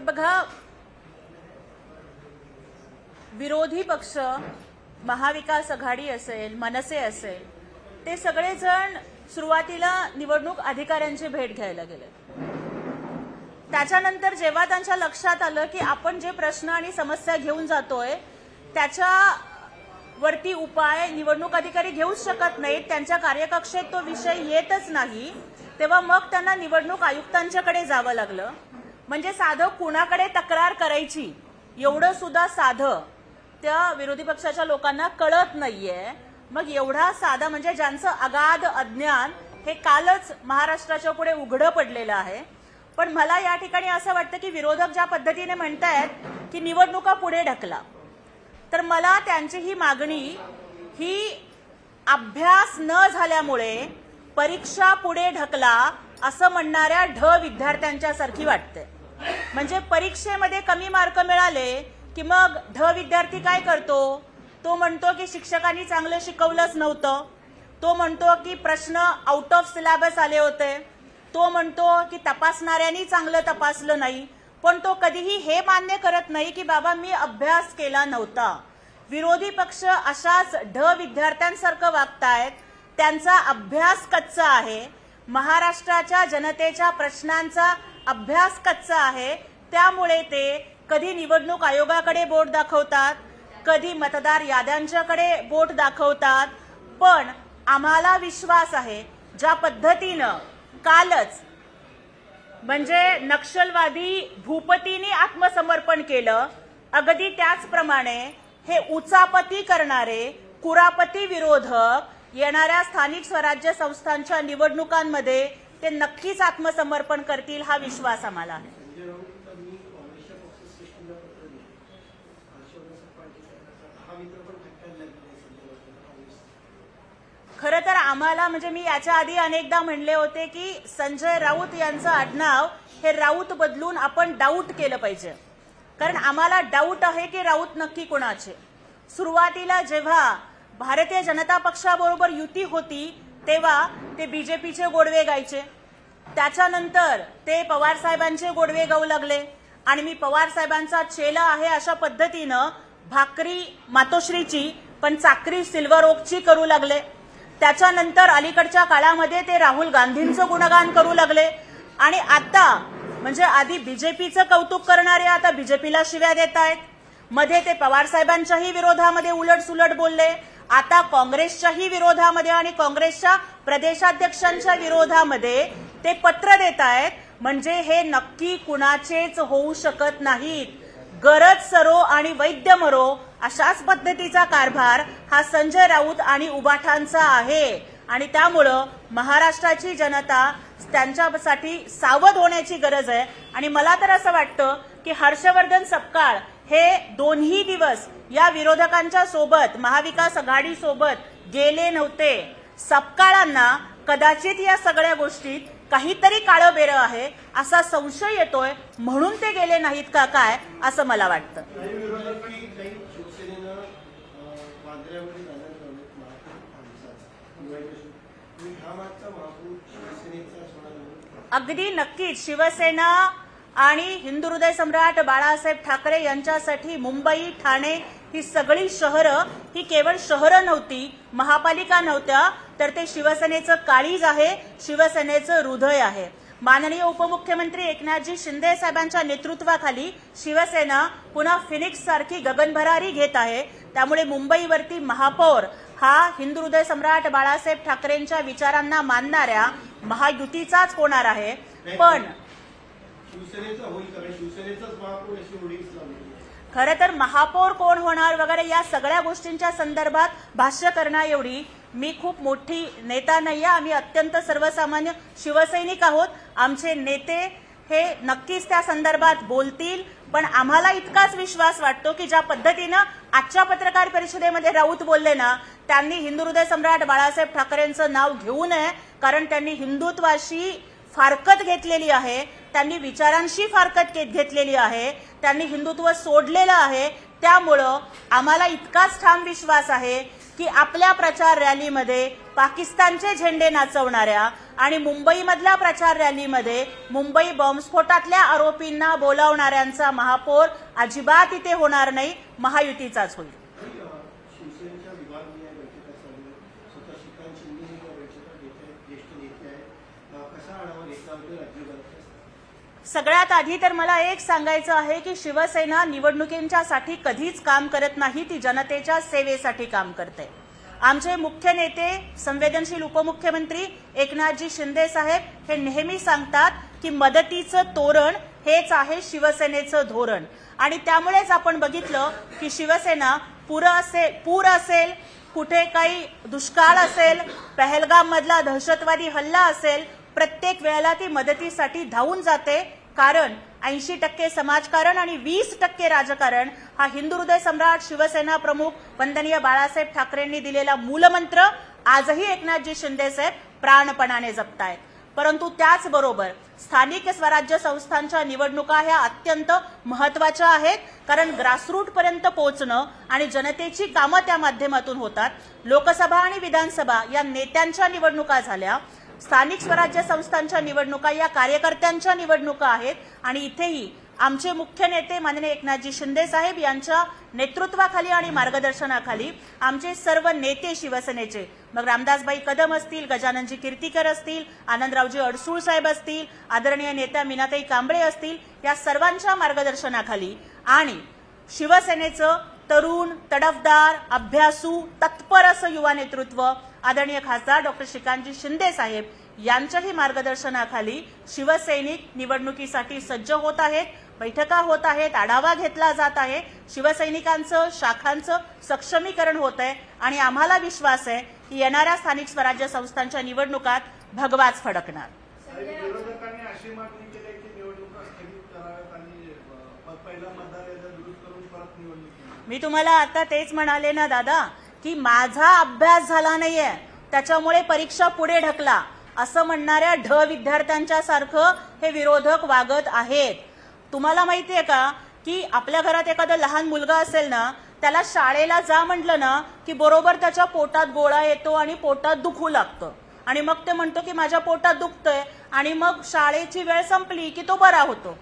हे बघा. विरोधी पक्ष महाविकास आघाडी असेल मनसे असेल ते सगळेजण सुरुवातीला निवडणूक अधिकाऱ्यांची भेट घ्यायला गेले. त्याच्यानंतर जेव्हा त्यांच्या लक्षात आलं की आपण जे प्रश्न आणि समस्या घेऊन जातोय त्याच्या वरती उपाय निवडणूक अधिकारी घेऊच शकत नाहीत त्यांच्या कार्यकक्षेत तो विषय येतच नाही तेव्हा मग त्यांना निवडणूक आयुक्तांच्याकडे जावं लागलं. म्हणजे साधं कुणाकडे तक्रार करायची एवढं सुद्धा साधं त्या विरोधी पक्षाच्या लोकांना कळत नाहीये. मग एवढा साधा म्हणजे ज्यांचं अगाध अज्ञान हे कालच महाराष्ट्राच्या पुढे उघडं पडलेलं आहे. पण मला या ठिकाणी असं वाटतं की विरोधक ज्या पद्धतीने म्हणतायत की निवडणुका पुढे ढकला. तर मला त्यांची ही मागणी ही अभ्यास न झाल्यामुळे परीक्षा पुढे ढकला असं म्हणणाऱ्या ढ विद्यार्थ्यांच्या सारखी वाटते. म्हणजे परीक्षेमध्ये कमी मार्क मिळाले की मग ढ विद्यार्थी काय करतो? तो म्हणतो की शिक्षकांनी चांगलं शिकवलंच नव्हतं. तो म्हणतो की प्रश्न आउट ऑफ सिलेबस आले होते. तो म्हणतो की तपासणाऱ्यांनी चांगलं तपासलं नाही. पण तो कधीही हे मान्य करत नाही की बाबा मी अभ्यास केला नव्हता. विरोधी पक्ष अशाच ढ विद्यार्थ्यांसारखं वागतायत. त्यांचा अभ्यास कच्चा आहे. महाराष्ट्राच्या जनतेच्या प्रश्नांचा अभ्यास कच्चा आहे त्यामुळे ते कधी निवडणूक आयोगाकडे बोट दाखवतात कधी मतदार याद्यांच्याकडे बोट दाखवतात पण आम्हाला विश्वास आहे ज्या पद्धतीनं कालच म्हणजे नक्षलवादी भूपतीने आत्मसमर्पण केलं अगदी त्याचप्रमाणे हे उचापती करणारे कुरापती विरोधक येणाऱ्या स्थानिक स्वराज्य संस्थांच्या निवडणुकांमध्ये ते नक्कीच आत्मसमर्पण करतील हा विश्वास आम्हाला. आहे खरं तर आम्हाला म्हणजे मी याच्या आधी अनेकदा म्हणले होते की संजय राऊत यांचं आडनाव हे राऊत बदलून आपण डाऊट केलं पाहिजे. कारण आम्हाला डाऊट आहे की राऊत नक्की कोणाचे. सुरुवातीला जेव्हा भारतीय जनता पक्षाबरोबर युती होती तेव्हा ते बीजेपीचे गोडवे गायचे. त्याच्यानंतर ते पवार साहेबांचे गोडवे गाऊ लागले. आणि मी पवार साहेबांचा चेला आहे अशा पद्धतीनं भाकरी मातोश्रीची पण चाकरी सिल्वर ओकची करू लागले. त्याच्यानंतर अलीकडच्या काळामध्ये ते राहुल गांधींचं गुणगान करू लागले. आणि आता म्हणजे आधी बीजेपीचं कौतुक करणारे आता बीजेपीला शिव्या देत आहेत मध्ये ते पवार साहेबांच्याही विरोधामध्ये उलट सुलट बोलले. आता काँग्रेसच्याही विरोधामध्ये आणि काँग्रेसच्या प्रदेशाध्यक्षांच्या विरोधामध्ये ते पत्र देत आहेत. म्हणजे हे नक्की कुणाचेच होऊ शकत नाहीत. गरज सरो आणि वैद्य मरो अशाच पद्धतीचा कारभार हा संजय राऊत आणि उबाठांचा आहे. आणि त्यामुळं महाराष्ट्राची जनता त्यांच्यासाठी सावध होण्याची गरज आहे. आणि मला तर असं वाटतं की हर्षवर्धन सपकाळ हे दोन्ही दिवस या विरोधकांच्या सोबत महाविकास आघाडी सोबत गेले नव्हते. सपकाळांना कदाचित या सगळ्या गोष्टीत काहीतरी काळं बेरं आहे असा संशय येतोय म्हणून ते गेले नाहीत का काय असं मला वाटतं. अगदी नक्कीच. शिवसेना आणि हिंदू हृदय सम्राट बाळासाहेब ठाकरे यांच्यासाठी मुंबई ठाणे ही सगळी शहरं ही केवळ शहरं नव्हती महापालिका नव्हत्या तर ते शिवसेनेचं काळीज आहे शिवसेनेचं हृदय आहे. माननीय उपमुख्यमंत्री एकनाथजी शिंदे साहेबांच्या नेतृत्वाखाली शिवसेना पुन्हा फिनिक्स सारखी गगनभरारी घेत आहे. त्यामुळे मुंबईवरती महापौर हा हिंदू हृदय सम्राट बाळासाहेब ठाकरेंच्या विचारांना मानणाऱ्या महायुतीचाच होणार आहे. पण शिवसेनेचा होईल कारण शिवसेनेचाच महापौर अशी होर्डिंग्स खरं तर महापौर कोण होणार वगैरे या सगळ्या गोष्टींच्या संदर्भात भाष्य करण्याएवढी मी खूप मोठी नेता नाही आहे आम्ही अत्यंत सर्वसामान्य शिवसैनिक आहोत. आमचे नेते हे नक्कीच त्या संदर्भात बोलतील. पण आम्हाला इतकाच विश्वास वाटतो की ज्या पद्धतीनं आजच्या पत्रकार परिषदेमध्ये राऊत बोलले ना त्यांनी हिंदू हृदय सम्राट बाळासाहेब ठाकरेंचं नाव घेऊ नये कारण त्यांनी हिंदुत्वाशी फारकत घेतलेली आहे त्यांनी विचारांशी फारकत घेतलेली आहे त्यांनी हिंदुत्व सोडलेलं आहे त्यामुळं आम्हाला इतकाच ठाम विश्वास आहे की आपल्या प्रचार रॅलीमध्ये पाकिस्तानचे झेंडे नाचवणाऱ्या आणि मुंबईमधल्या प्रचार रॅलीमध्ये मुंबई बॉम्बस्फोटातल्या आरोपींना बोलावणाऱ्यांचा महापौर अजिबात इथे होणार नाही महायुतीचाच होईल आणि, अ, शिवसेनेच्या विभागीय बैठका चालू आहेत स्वतः श्रीकांत शिंदे हे या बैठका घेत आहेत ज्येष्ठ नेते आहेत अ, कसा आढावा घेतला होता राज्यभरात सगळ्यात आधी तर मला एक सांगायचं आहे की शिवसेना निवडणुकींच्यासाठी कधीच काम करत नाही ती जनतेच्या सेवेसाठी काम करते. आमचे मुख्य नेते संवेदनशील उपमुख्यमंत्री एकनाथजी शिंदे साहेब हे नेहमी सांगतात की मदतीचं तोरण हेच आहे शिवसेनेचं धोरण. आणि त्यामुळेच आपण बघितलं की शिवसेना पूर असेल पूर असेल कुठे काही दुष्काळ असेल पहलगाम मधला दहशतवादी हल्ला असेल प्रत्येक वेळेला ती मदतीसाठी धावून जाते. कारण ऐंशी टक्के समाजकारण आणि वीस टक्के राजकारण हा हिंदू हृदय सम्राट शिवसेना प्रमुख वंदनीय बाळासाहेब ठाकरेंनी दिलेला मूलमंत्र. आजही एकनाथजी शिंदे साहेब प्राणपणाने जपतायत. परंतु त्याचबरोबर स्थानिक स्वराज्य संस्थांच्या निवडणुका ह्या अत्यंत महत्त्वाच्या आहेत. कारण ग्रासरूट पर्यंत पोहोचणं आणि जनतेची कामं त्या माध्यमातून होतात. लोकसभा आणि विधानसभा या नेत्यांच्या निवडणुका झाल्या. स्थानिक स्वराज्य संस्थांच्या निवडणुका या कार्यकर्त्यांच्या निवडणुका आहेत आणि इथेही आमचे मुख्य नेते माननीय एकनाथजी शिंदे साहेब यांच्या नेतृत्वाखाली आणि मार्गदर्शनाखाली आमचे सर्व नेते शिवसेनेचे मग रामदासबाई कदम असतील गजाननजी कीर्तीकर असतील आनंदरावजी अडसूळ साहेब असतील आदरणीय नेत्या मीनाताई कांबळे असतील या सर्वांच्या मार्गदर्शनाखाली आणि शिवसेनेचं तरुण तडफदार अभ्यासू तत्पर असं युवा नेतृत्व आदरणीय खासदार डॉक्टर श्रीकांतजी शिंदे साहेब यांच्याही मार्गदर्शनाखाली शिवसैनिक निवडणुकीसाठी सज्ज होत आहेत बैठका होत आहेत आढावा घेतला जात आहे. शिवसैनिकांचं शाखांचं सक्षमीकरण होत आहे आणि आम्हाला विश्वास आहे की येणाऱ्या स्थानिक स्वराज्य संस्थांच्या निवडणुकात भगवाच फडकणार आणि विरोधकांनी अशी मागणी केली आहे की निवडणुका स्थगित कराव्यात आणि अ, पहिला मतदार यादी दुरुस्त करून परत निवडणूक घ्यावी. मी तुम्हाला आता तेच म्हणाले ना दादा की माझा अभ्यास झाला नाहीये. त्याच्यामुळे परीक्षा पुढे ढकला. असं म्हणणाऱ्या ढ विद्यार्थ्यांच्या सारखं हे विरोधक वागत आहेत. तुम्हाला माहिती आहे का की आपल्या घरात एखादा लहान मुलगा असेल ना त्याला शाळेला जा म्हटलं ना की बरोबर त्याच्या पोटात गोळा येतो आणि पोटात दुखू लागतं. आणि मग ते म्हणतो की माझ्या पोटात दुखतंय आणि मग शाळेची वेळ संपली की तो बरा होतो.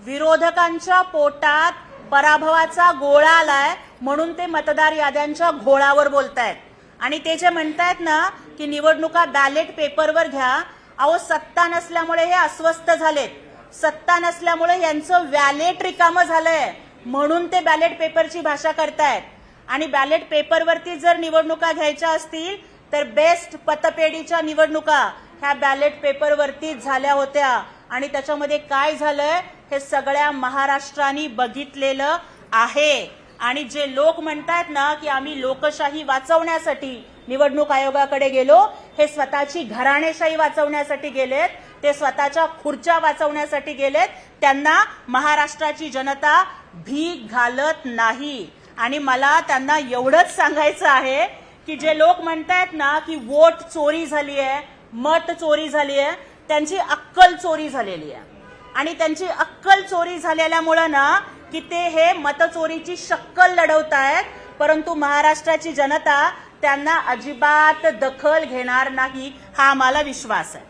विरोधकांच्या पोटात पराभवाचा गोळा आलाय म्हणून ते मतदार याद्यांच्या घोळावर बोलतायत. आणि ते जे म्हणतायत ना की निवडणुका बॅलेट पेपरवर घ्या अहो सत्ता नसल्यामुळे हे अस्वस्थ झालेत. सत्ता नसल्यामुळे यांचं वॅलेट रिकामं झालंय म्हणून ते बॅलेट पेपरची भाषा करतायत. आणि बॅलेट पेपरवरती जर निवडणुका घ्यायच्या असतील तर बेस्ट पतपेढीच्या निवडणुका ह्या बॅलेट पेपरवरतीच झाल्या होत्या. आणि त्याच्यामध्ये काय झालंय? हे सगळ्या महाराष्ट्राने बघितलेलं आहे. आणि जे लोक म्हणतात ना की आम्ही लोकशाही वाचवण्यासाठी निवडणूक आयोगाकडे गेलो हे स्वतःची घराणेशाही वाचवण्यासाठी गेलेत ते स्वतःच्या खुर्च्या वाचवण्यासाठी गेलेत त्यांना महाराष्ट्राची जनता भीक घालत नाही. आणि मला त्यांना एवढंच सांगायचं आहे की जे लोक म्हणतायत ना की वोट चोरी झाली आहे मत चोरी झाली आहे त्यांची अक्कल चोरी झालेली आहे आणि त्यांची अक्कल चोरी झालेल्यामुळं ना की ते हे मतचोरीची शक्कल लढवतायत परंतु महाराष्ट्राची जनता त्यांना अजिबात दखल घेणार नाही हा आम्हाला विश्वास आहे.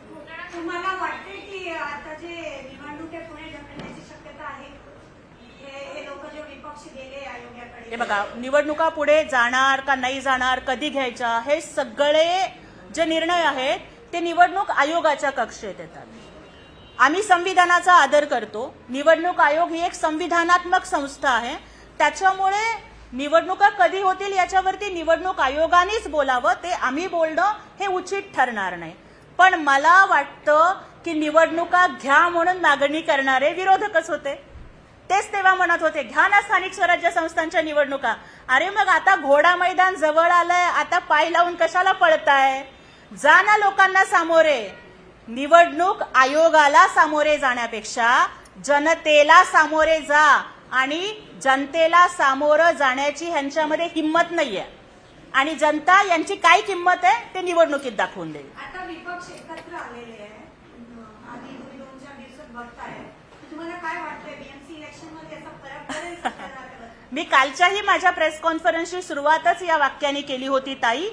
तुम्हाला वाटते की आता जे निवडणूक आहे पुढे ढकलण्याची शक्यता आहे? लोक जे विपक्ष गेले आयोगाकडे हे बघा निवडणुका पुढे जाणार का नाही जाणार कधी घ्यायच्या हे सगळे जे निर्णय आहेत ते निवडणूक आयोगाच्या कक्षेत येतात. आम्ही संविधानाचा आदर करतो. निवडणूक आयोग ही एक संविधानात्मक संस्था आहे. त्याच्यामुळे निवडणुका कधी होतील याच्यावरती निवडणूक आयोगानेच बोलावं ते आम्ही बोलणं हे उचित ठरणार नाही. पण मला वाटतं की निवडणुका घ्या म्हणून मागणी करणारे विरोधकच होते. तेच तेव्हा म्हणत होते घ्या ना स्थानिक स्वराज्य संस्थांच्या निवडणुका. अरे मग आता घोडा मैदान जवळ आलंय आता पाय लावून कशाला पळताय? जा ना लोकांना सामोरे. निवडणूक आयोगाला सामोरे जाण्यापेक्षा जनतेला सामोरे जा आणि जनतेला सामोरं जाण्याची ह्यांच्यामध्ये हिंमत नाहीये. आणि जनता यांची काय किंमत आहे ते निवडणुकीत दाखवून देईल. आता विपक्ष एकत्र आलेले आहे. अं, आधी तुम्ही दोन चार दिवसात बघताय तर तुम्हाला काय वाटतंय बीएमसी इलेक्शनमध्ये याचा फरक पडेल का त्या जागेवर? मी कालच्याही माझ्या प्रेस कॉन्फरन्सची सुरुवातच या वाक्याने केली होती ताई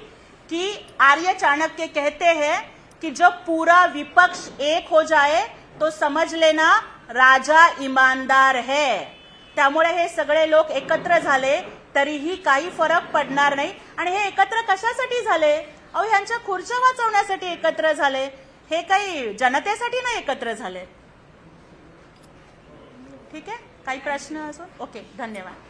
की आर्य चाणक्य कहते हैं कि जब पूरा विपक्ष एक हो जाए तो समझ लेना राजा इमानदार है। त्यामुळे हे सगळे लोक एकत्र झाले तरीही काही फरक पडणार नाही. आणि हे एकत्र कशासाठी झाले? अहो ह्यांच्या खुर्च्या वाचवण्यासाठी एकत्र झाले. हे काही जनतेसाठी नाही एकत्र झाले. ठीक आहे? काही प्रश्न असून ओके धन्यवाद.